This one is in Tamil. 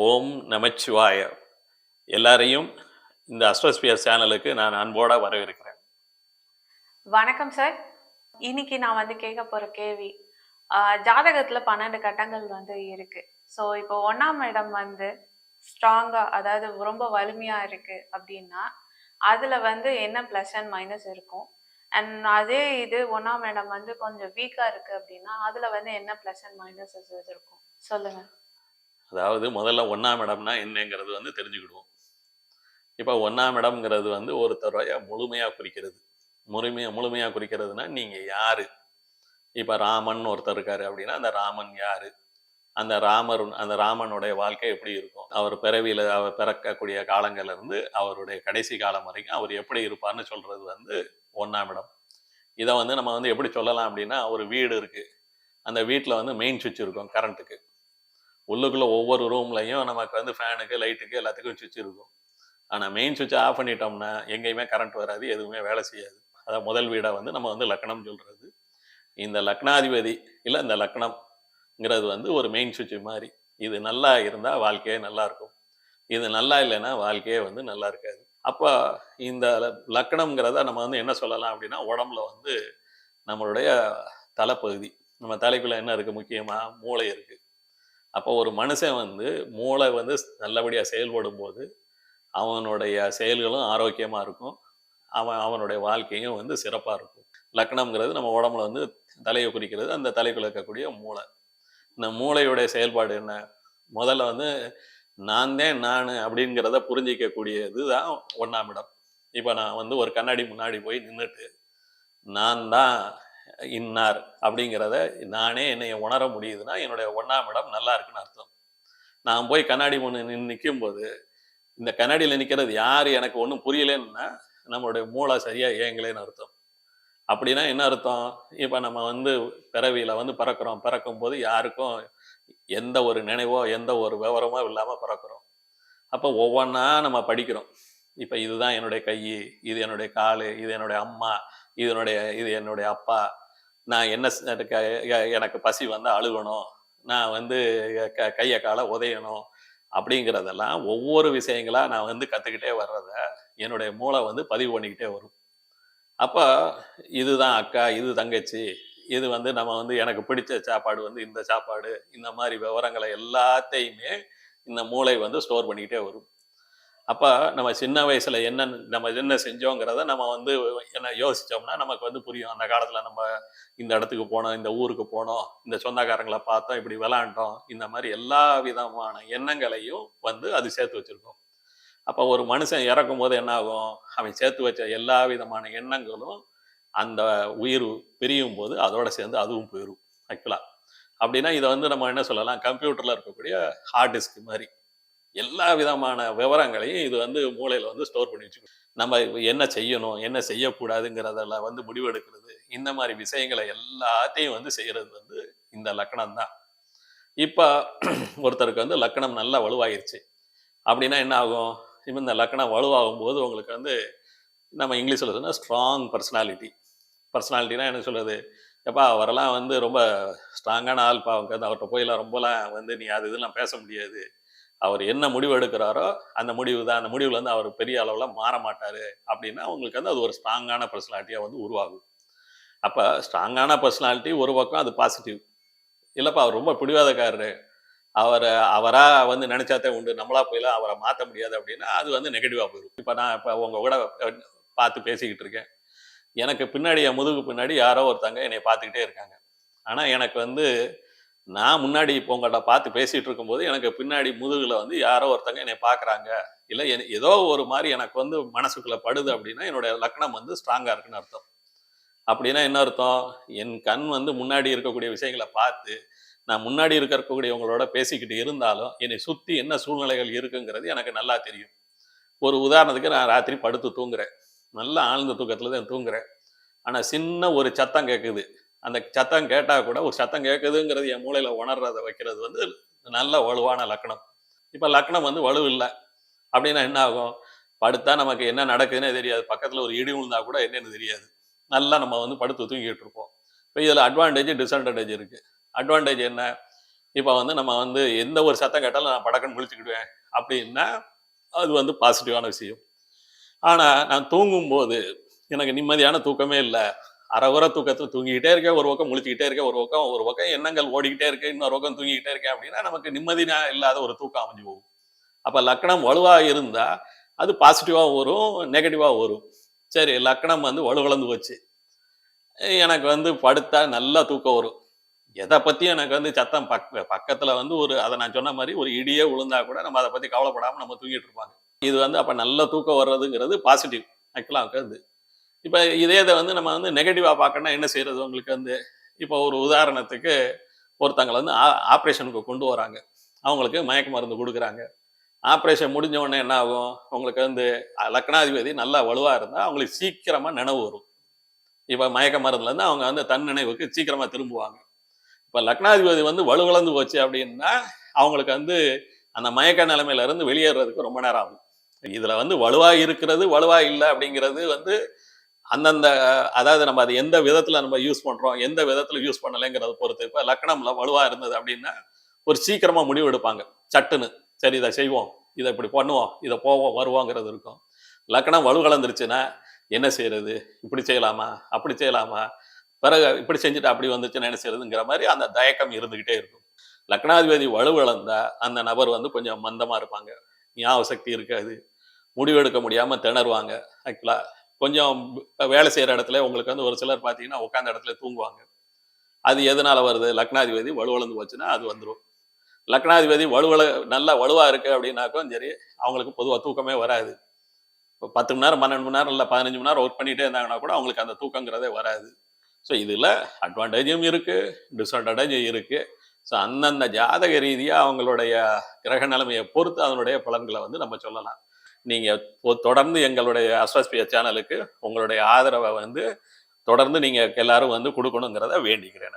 ஓம் நமச்சிவாய. எல்லாரையும் இந்த அஸ்வஸ்பியர் சேனலுக்கு நான் அன்போட வரவேற்கிறேன். வணக்கம் சார். இன்னைக்கு நான் வந்து கேட்க போற கேள்வி ஜாதகத்துல பன்னெண்டு கட்டங்கள் வந்து இருக்கு. ஸோ இப்போ ஒன்னாம் இடம் வந்து ஸ்ட்ராங்கா அதாவது ரொம்ப வலிமையா இருக்கு அப்படின்னா அதுல வந்து என்ன ப்ளஸ் அண்ட் மைனஸ் இருக்கும்? அண்ட் அதே இது ஒன்னாம் இடம் வந்து கொஞ்சம் வீக்கா இருக்கு அப்படின்னா அதுல வந்து என்ன ப்ளஸ் அண்ட் மைனஸஸ் இருக்கும்? சொல்லுங்க. அதாவது முதல்ல ஒன்றாம் இடம்னா என்னங்கிறது வந்து தெரிஞ்சுக்கிடுவோம். இப்போ ஒன்றாம் இடம்ங்கிறது வந்து ஒருத்தரைய முழுமையாக குறிக்கிறது. முழுமையாக முழுமையாக குறிக்கிறதுனா நீங்கள் யார்? இப்போ ராமன் ஒருத்தர் இருக்காரு அப்படின்னா அந்த ராமன் யார்? அந்த ராமர் அந்த ராமனுடைய வாழ்க்கை எப்படி இருக்கும்? அவர் பிறவியில் அவர் பிறக்கக்கூடிய காலங்கள்லேருந்து அவருடைய கடைசி காலம் வரைக்கும் அவர் எப்படி இருப்பார்னு சொல்கிறது வந்து ஒன்றாம் இடம். இதை வந்து நம்ம வந்து எப்படி சொல்லலாம் அப்படின்னா ஒரு வீடு இருக்குது அந்த வீட்டில் வந்து மெயின் சுவிட்ச் இருக்கும் கரண்ட்டுக்கு உள்ளுக்குள்ளே ஒவ்வொரு ரூம்லையும் நமக்கு வந்து ஃபேனுக்கு லைட்டுக்கு எல்லாத்துக்கும் சுவிட்ச் இருக்கும். ஆனால் மெயின் சுவிட்சை ஆஃப் பண்ணிட்டோம்னா எங்கேயுமே கரண்ட் வராது எதுவுமே வேலை செய்யாது. அதான் முதல் வீடாக வந்து நம்ம வந்து லக்னம் சொல்கிறது இந்த லக்னாதிபதி இல்லை இந்த லக்னம்ங்கிறது வந்து ஒரு மெயின் சுவிட்ச் மாதிரி. இது நல்லா இருந்தால் வாழ்க்கையே நல்லா இருக்கும். இது நல்லா இல்லைன்னா வாழ்க்கையே வந்து நல்லா இருக்காது. அப்போ இந்த ல- லக்னம்ங்கிறத நம்ம வந்து என்ன சொல்லலாம் அப்படின்னா உடம்புல வந்து நம்மளுடைய தலைப்பகுதி. நம்ம தலைக்குள்ளே என்ன இருக்குது முக்கியமாக மூளை இருக்குது அப்போ ஒரு மனுஷன் வந்து மூளை வந்து நல்லபடியாக செயல்படும் போது அவனுடைய செயல்களும் ஆரோக்கியமாக இருக்கும். அவன் அவனுடைய வாழ்க்கையும் வந்து சிறப்பாக இருக்கும். லக்னம்ங்கிறது நம்ம உடம்புல வந்து தலையை குறிக்கிறது. அந்த தலைக்குள்ள இருக்கக்கூடிய மூளை. இந்த மூளையுடைய செயல்பாடு என்ன? முதல்ல வந்து நான் தான் நான் அப்படிங்கிறத புரிஞ்சிக்கக்கூடியது தான் ஒன்றாம் இடம். இப்போ நான் வந்து ஒரு கண்ணாடி முன்னாடி போய் நின்றுட்டு நான் தான் இன்னார் அப்படிங்கிறத நானே என்னை உணர முடியுதுன்னா என்னுடைய ஒன்றாம் இடம் நல்லா இருக்குன்னு அர்த்தம். நான் போய் கண்ணாடி முன்னு நின்று நிற்கும்போது இந்த கண்ணாடியில் நிற்கிறது யார் எனக்கு ஒன்றும் புரியலன்னா நம்மளுடைய மூளை சரியாக இயங்கலைன்னு அர்த்தம். அப்படின்னா என்ன அர்த்தம்? இப்போ நம்ம வந்து பிறவியில் வந்து பிறக்கிறோம். பிறக்கும் போது யாருக்கும் எந்த ஒரு நினைவோ எந்த ஒரு விவரமோ இல்லாமல் பிறக்கிறோம். அப்போ ஒவ்வொன்றா நம்ம படிக்கிறோம். இப்போ இதுதான் என்னுடைய கை இது என்னுடைய கால் இது என்னுடைய அம்மா இதனுடைய இது என்னுடைய அப்பா நான் என்ன செ- எனக்கு பசி வந்து அழுகணும். நான் வந்து க கையை காலை உதையணும் அப்படிங்கிறதெல்லாம் ஒவ்வொரு விஷயங்களாக நான் வந்து கற்றுக்கிட்டே வர்றத என்னுடைய மூளை வந்து பதிவு பண்ணிக்கிட்டே வரும். அப்போ இதுதான் அக்கா இது தங்கச்சி இது வந்து நம்ம வந்து எனக்கு பிடிச்ச சாப்பாடு வந்து இந்த சாப்பாடு இந்த மாதிரி விவரங்களை எல்லாத்தையுமே இந்த மூளை வந்து ஸ்டோர் பண்ணிக்கிட்டே வரும். அப்போ நம்ம சின்ன வயசில் என்ன நம்ம என்ன செஞ்சோங்கிறத நம்ம வந்து என்ன யோசித்தோம்னா நமக்கு வந்து புரியும். அந்த காலத்தில் நம்ம இந்த இடத்துக்கு போனோம் இந்த ஊருக்கு போனோம் இந்த சொந்தக்காரங்களை பார்த்தோம் இப்படி விளாண்டோம் இந்த மாதிரி எல்லா விதமான எண்ணங்களையும் வந்து அது சேர்த்து வச்சிருக்கோம். அப்போ ஒரு மனுஷன் இறக்கும் போது என்ன ஆகும் அவன் சேர்த்து வச்ச எல்லா விதமான எண்ணங்களும் அந்த உயிர் பிரியும் போது அதோட சேர்ந்து அதுவும் போயிடும் ஆக்சுவலாக அப்படின்னா இதை வந்து நம்ம என்ன சொல்லலாம்? கம்ப்யூட்டரில் இருக்கக்கூடிய ஹார்ட் டிஸ்க் மாதிரி. எல்லா விதமான விவரங்களையும் இது வந்து மூளையில் வந்து ஸ்டோர் பண்ணி வச்சுக்கணும். நம்ம என்ன செய்யணும் என்ன செய்யக்கூடாதுங்கிறதெல்லாம் வந்து முடிவெடுக்கிறது. இந்த மாதிரி விஷயங்களை எல்லாத்தையும் வந்து செய்கிறது வந்து இந்த லக்கணம் தான் இப்போ ஒருத்தருக்கு வந்து லக்கணம் நல்லா வலுவாயிருச்சு. அப்படின்னா என்ன ஆகும்? இப்போ இந்த லக்கணம் வலுவாகும் போது உங்களுக்கு வந்து நம்ம இங்கிலீஷில் சொன்னால் ஸ்ட்ராங் பர்சனாலிட்டி பர்சனாலிட்டினா என்ன சொல்றது? எப்பா அவரெல்லாம் வந்து ரொம்ப ஸ்ட்ராங்கான ஆள்ப்பா அவங்க வந்து அவர்கிட்ட போயெல்லாம் ரொம்பலாம் வந்து நீ அது இதெல்லாம் பேச முடியாது. அவர் என்ன முடிவு எடுக்கிறாரோ அந்த முடிவு தான். அந்த முடிவில் வந்து அவர் பெரிய அளவில் மாற மாட்டார் அப்படின்னா அவங்களுக்கு வந்து அது ஒரு ஸ்ட்ராங்கான பர்சனாலிட்டியாக வந்து உருவாகும். அப்போ ஸ்ட்ராங்கான பர்சனாலிட்டி ஒரு பக்கம் அது பாசிட்டிவ் இல்லைப்பா அவர் ரொம்ப பிடிவாதக்காரரு. அவரை அவராக வந்து நினச்சாத்தே உண்டு. நம்மளா போயில அவரை மாற்ற முடியாது அப்படின்னா அது வந்து நெகட்டிவாக போயிடும் இப்போ நான் இப்போ உங்கள் கூட பார்த்து பேசிக்கிட்டு இருக்கேன். எனக்கு பின்னாடி என் முதுகு பின்னாடி யாரோ ஒருத்தங்க என்னை பார்த்துக்கிட்டே இருக்காங்க. ஆனால் எனக்கு வந்து நான் முன்னாடி இப்போ உங்கள்கிட்ட பார்த்து பேசிகிட்டு இருக்கும்போது எனக்கு பின்னாடி முதுகில் வந்து யாரோ ஒருத்தங்க என்னை பார்க்குறாங்க. இல்லை ஏதோ ஒரு மாதிரி எனக்கு வந்து மனசுக்குள்ளே படுது அப்படின்னா என்னுடைய லக்னம் வந்து ஸ்ட்ராங்காக இருக்குன்னு அர்த்தம். அப்படின்னா என்ன அர்த்தம்? என் கண் வந்து முன்னாடி இருக்கக்கூடிய விஷயங்களை பார்த்து நான் முன்னாடி இருக்கக்கூடியவங்களோட பேசிக்கிட்டு இருந்தாலும் என்னை சுற்றி என்ன சூழ்நிலைகள் இருக்குங்கிறது எனக்கு நல்லா தெரியும். ஒரு உதாரணத்துக்கு நான் ராத்திரி படுத்து தூங்குறேன். நல்லா ஆழ்ந்த தூக்கத்தில் தான் தூங்குறேன். ஆனால் சின்ன ஒரு சத்தம் கேட்குது. அந்த சத்தம் கேட்டால் கூட ஒரு சத்தம் கேட்குதுங்கிறது என் மூளையில் உணர்றதை வைக்கிறது வந்து நல்ல வலுவான லக்கணம். இப்போ லக்கணம் வந்து வலு இல்லை. அப்படின்னா என்ன ஆகும் படுத்தா நமக்கு என்ன நடக்குதுன்னே தெரியாது. பக்கத்தில் ஒரு இடி விழுந்தா கூட என்னென்னு தெரியாது. நல்லா நம்ம வந்து படுத்து தூங்கிட்டு இருப்போம். இப்போ இதில் அட்வான்டேஜ் டிஸ்அட்வான்டேஜ் இருக்குது அட்வான்டேஜ் என்ன? இப்போ வந்து நம்ம வந்து எந்த ஒரு சத்தம் கேட்டாலும் நான் படக்கன்னு முழிச்சுக்கிடுவேன். அப்படின்னா அது வந்து பாசிட்டிவான விஷயம். ஆனால் நான் தூங்கும்போது எனக்கு நிம்மதியான தூக்கமே இல்லை. அறகுற தூக்கத்தில் தூங்கிக்கிட்டே இருக்கேன் ஒரு பக்கம் முழிச்சுக்கிட்டே இருக்கேன் ஒரு பக்கம் ஒரு பக்கம் எண்ணங்கள் ஓடிக்கிட்டே இருக்கு இன்னொரு பக்கம் தூங்கிக்கிட்டே இருக்கேன் அப்படின்னா நமக்கு நிம்மதினா இல்லாத ஒரு தூக்கம் அமைஞ்சு போகும். அப்போ லக்கணம் வலுவாக இருந்தால் அது பாசிட்டிவாக வரும் நெகட்டிவாக வரும். சரி லக்கணம் வந்து வலுவளந்து போச்சு. எனக்கு வந்து படுத்தா நல்லா தூக்கம் வரும். எதை பற்றியும் எனக்கு வந்து சத்தம் பக் பக்கத்தில் வந்து ஒரு அதை நான் சொன்ன மாதிரி ஒரு இடியே விழுந்தா கூட நம்ம அதை பற்றி கவலைப்படாமல் நம்ம தூங்கிட்டு இருப்பாங்க. இது வந்து அப்போ நல்ல தூக்கம் வர்றதுங்கிறது பாசிட்டிவ் ஆக்சுவலாக வந்து இப்போ இதே இதை வந்து நம்ம வந்து நெகட்டிவாக பார்க்கணும்னா என்ன செய்யறது? உங்களுக்கு வந்து இப்போ ஒரு உதாரணத்துக்கு ஒருத்தங்களை வந்து ஆப்ரேஷனுக்கு கொண்டு வராங்க. அவங்களுக்கு மயக்க மருந்து கொடுக்குறாங்க. ஆப்ரேஷன் முடிஞ்ச உடனே என்ன ஆகும்? உங்களுக்கு வந்து லக்னாதிபதி நல்லா வலுவாக இருந்தால் அவங்களுக்கு சீக்கிரமாக நினைவு வரும். இப்போ மயக்க மருந்துலேருந்து அவங்க வந்து தன் நினைவுக்கு சீக்கிரமாக திரும்புவாங்க. இப்போ லக்னாதிபதி வந்து வலுவிழந்து போச்சு அப்படின்னா அவங்களுக்கு வந்து அந்த மயக்க நிலைமையில இருந்து வெளியேறதுக்கு ரொம்ப நேரம் ஆகும். இதுல வந்து வலுவா இருக்கிறது வலுவா இல்லை அப்படிங்கிறது வந்து அந்தந்த அதாவது நம்ம அது எந்த விதத்தில் நம்ம யூஸ் பண்ணுறோம் எந்த விதத்தில் யூஸ் பண்ணலைங்கிறத பொறுத்து இப்போ லக்னம்ல வலுவாக இருந்தது அப்படின்னா ஒரு சீக்கிரமாக முடிவு எடுப்பாங்க. சட்டுன்னு சரி இதை செய்வோம் இதை இப்படி பண்ணுவோம் இதை போவோம் வருவோங்கிறது இருக்கும். லக்னம் வலுகலந்துருச்சுன்னா என்ன செய்யறது இப்படி செய்யலாமா? அப்படி செய்யலாமா? பிறகு இப்படி செஞ்சுட்டு அப்படி வந்துச்சுன்னா என்ன செய்யறதுங்கிற மாதிரி அந்த தயக்கம் இருந்துகிட்டே இருக்கும். லக்னாதிபதி வலுவிழந்தா அந்த நபர் வந்து கொஞ்சம் மந்தமாக இருப்பாங்க. ஞாபக சக்தி இருக்காது. முடிவெடுக்க முடியாமல் திணறுவாங்க. ஆக்சுவலாக கொஞ்சம் வேலை செய்கிற இடத்துல உங்களுக்கு வந்து ஒரு சிலர் பார்த்தீங்கன்னா உட்காந்த இடத்துல தூங்குவாங்க. அது எதனால வருது? லக்னாதிபதி வலுவளந்து போச்சுன்னா அது வந்துடும் லக்னாதிபதி வலுவல நல்லா வலுவாக இருக்குது அப்படின்னாக்கும் சரி அவங்களுக்கு பொதுவாக தூக்கமே வராது. இப்போ பத்து மணி நேரம் பன்னெண்டு மணி நேரம் இல்லை பதினஞ்சு மணி நேரம் ஒர்க் பண்ணிகிட்டே இருந்தாங்கன்னா கூட அவங்களுக்கு அந்த தூக்கங்கிறதே வராது. ஸோ இதில் அட்வான்டேஜும் இருக்குது டிஸ்அட்வான்டேஜும் இருக்குது ஸோ அந்தந்த ஜாதக ரீதியாக அவங்களுடைய கிரக நிலைமையை பொறுத்து அதனுடைய பலன்களை வந்து நம்ம சொல்லலாம். நீங்கள் தொடர்ந்து எங்களுடைய அஸ்வஸ்பிய சேனலுக்கு உங்களுடைய ஆதரவை வந்து தொடர்ந்து நீங்கள் எல்லாரும் வந்து கொடுக்கணுங்கிறத வேண்டிக்கிறேன் நான்.